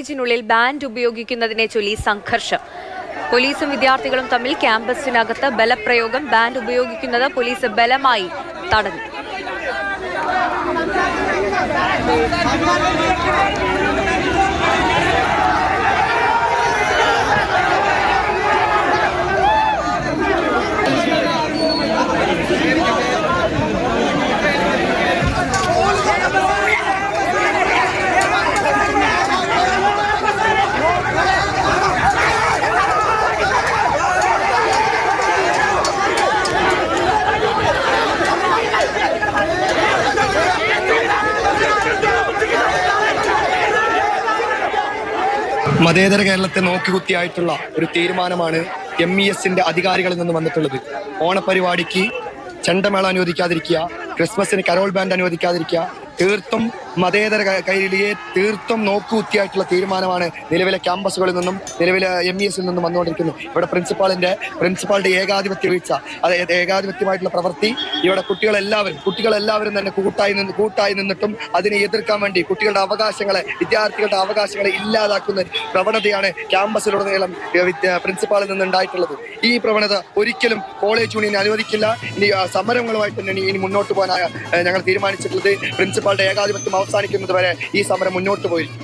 കോളേജിനുള്ളിൽ band ഉപയോഗിക്കുന്നതിനെ ചൊല്ലി സംഘർഷം. പോലീസും വിദ്യാർത്ഥികളും തമ്മിൽ ക്യാമ്പസിനകത്ത് ബലപ്രയോഗം ബാൻഡ് ഉപയോഗിക്കുന്നത് പോലീസ് ബലമായി തടഞ്ഞു. മതേതര കേരളത്തെ നോക്കികുത്തിയായിട്ടുള്ള ഒരു തീരുമാനമാണ് എം ഇ എസിന്റെ അധികാരികളിൽ നിന്ന് വന്നിട്ടുള്ളത്. ഓണപരിപാടിക്ക് ചെണ്ടമേള അനുവദിക്കാതിരിക്കുക ക്രിസ്മസിന് കരോൾ ബാൻഡ് അനുവദിക്കാതിരിക്കുക തീർത്തും മതേതര കൈരളിയെ തീർത്തും നോക്കുകുത്തിയായിട്ടുള്ള തീരുമാനമാണ് നിലവിലെ ക്യാമ്പസുകളിൽ നിന്നും നിലവിലെ എം ഇ എസിൽ നിന്നും വന്നുകൊണ്ടിരിക്കുന്നത്. ഇവിടെ പ്രിൻസിപ്പാളിന്റെ പ്രിൻസിപ്പാളുടെ ഏകാധിപത്യ വീഴ്ച അത് ഏകാധിപത്യമായിട്ടുള്ള പ്രവൃത്തി. ഇവിടെ കുട്ടികളെല്ലാവരും കുട്ടികളെല്ലാവരും തന്നെ കൂട്ടായി നിന്ന് കൂട്ടായി നിന്നിട്ടും അതിനെ എതിർക്കാൻ വേണ്ടി കുട്ടികളുടെ അവകാശങ്ങളെ വിദ്യാർത്ഥികളുടെ അവകാശങ്ങളെ ഇല്ലാതാക്കുന്ന പ്രവണതയാണ് ക്യാമ്പസിലുടനീളം പ്രിൻസിപ്പാളിൽ നിന്ന് ഉണ്ടായിട്ടുള്ളത് ഈ പ്രവണത ഒരിക്കലും കോളേജ് യൂണിയൻ അനുവദിക്കില്ല. ഇനി സമരങ്ങളുമായിട്ട് തന്നെ ഇനി- മുന്നോട്ട് പോകാനായ ഏ, ഞങ്ങൾ തീരുമാനിച്ചിട്ടുള്ളത്. പ്രിൻസിപ്പാളുടെ ഏകാധിപത്യം അവസാനിക്കുന്നത് വരെ ഈ സമരം മുന്നോട്ട് പോയി